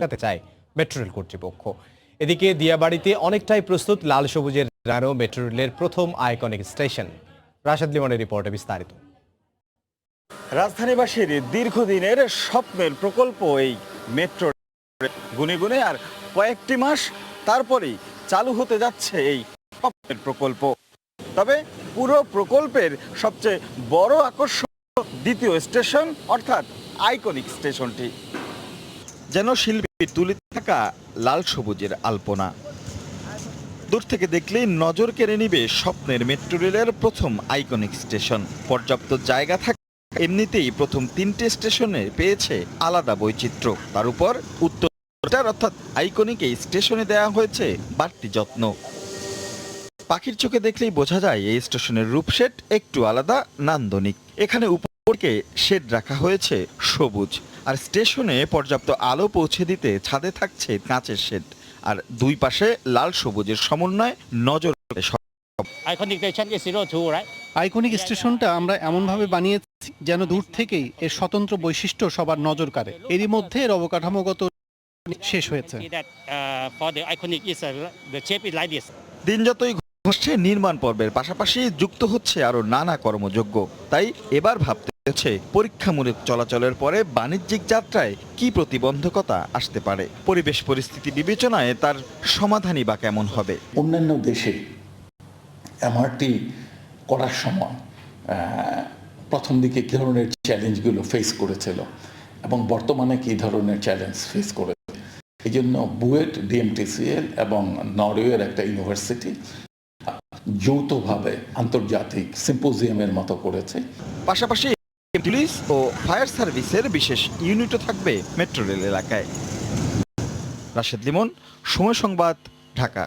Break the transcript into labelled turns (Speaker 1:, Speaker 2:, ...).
Speaker 1: ঠেকাতে চায় metro rail কর্তৃপক্ষ। এদিকে দিয়াবাড়িতে অনেকটাই প্রস্তুত লাল সবুজের রানো মেট্রো রেলের প্রথম আইকনিক স্টেশন। রাশাদ লিমনের রিপোর্টে বিস্তারিত।
Speaker 2: রাজধানীবাসীর দীর্ঘদিনের স্বপ্নের প্রকল্প এই মেট্রো গুনে গুনে আর কয়েকটি মাস তারপরেই চালু হতে যাচ্ছে এই স্বপ্নের প্রকল্প। তবে পুরো প্রকল্পের সবচেয়ে বড় আকর্ষণ দ্বিতীয় স্টেশন, অর্থাৎ আইকনিক স্টেশনটি। যেন শিল্পী তুলে থাকা লাল সবুজের আলপনা। দূর থেকে দেখলেই নজর কেড়ে নিবে স্বপ্নের মেট্রো রেলের প্রথম আইকনিক স্টেশন। পর্যাপ্ত জায়গা থাকে এমনিতেই প্রথম তিনটে স্টেশনে পেয়েছে আলাদা বৈচিত্র্য। তার উপর উত্তর অর্থাৎ আইকনিক এই স্টেশনে দেওয়া হয়েছে বাড়তি যত্ন। পাখির চোখে দেখলেই বোঝা যায় এই স্টেশনের রূপশেড একটু আলাদা, নান্দনিক। এখানে উপরকে শেড রাখা হয়েছে সবুজ আর স্টেশনে পর্যাপ্ত আলো পৌঁছে দিতে ছাদে থাকছে কাঁচের শেড আর দুই পাশে লাল সবুজের সমন্বয় নজর?
Speaker 3: আইকনিক স্টেশনটা আমরা এমনভাবে বানিয়েছি যেন দূর থেকেই এর স্বতন্ত্র বৈশিষ্ট্য সবার নজর কাড়ে এরই মধ্যে এর অবকাঠামোগত শেষ হয়েছে
Speaker 4: uh, uh.
Speaker 2: দিন যতই ঘটছে নির্মাণ পর্বের পাশাপাশি যুক্ত হচ্ছে আরও নানা কর্মযোগ্য তাই এবার ভাবতে হচ্ছে পরীক্ষামূলক চলাচলের পরে বাণিজ্যিক যাত্রায় কি প্রতিবন্ধকতা আসতে পারে? পরিবেশ পরিস্থিতি বিবেচনায় তার সমাধানই বা কেমন হবে?
Speaker 5: অন্যান্য দেশে এমআরটি করার সময় প্রথম দিকে কী ধরনের চ্যালেঞ্জগুলো ফেস করেছিল এবং বর্তমানে কী ধরনের চ্যালেঞ্জ ফেস করেছে? এই জন্য বুয়েট ডিএমটিসিএল এবং নরওয়ের একটা ইউনিভার্সিটি যৌথভাবে আন্তর্জাতিক সিম্পোজিয়ামের মতো করেছে।
Speaker 2: পাশাপাশি পুলিশ ও ফায়ার সার্ভিসের বিশেষ ইউনিটও থাকবে মেট্রো রেল এলাকায়। রাশেদ লিমন, সময় সংবাদ, ঢাকা।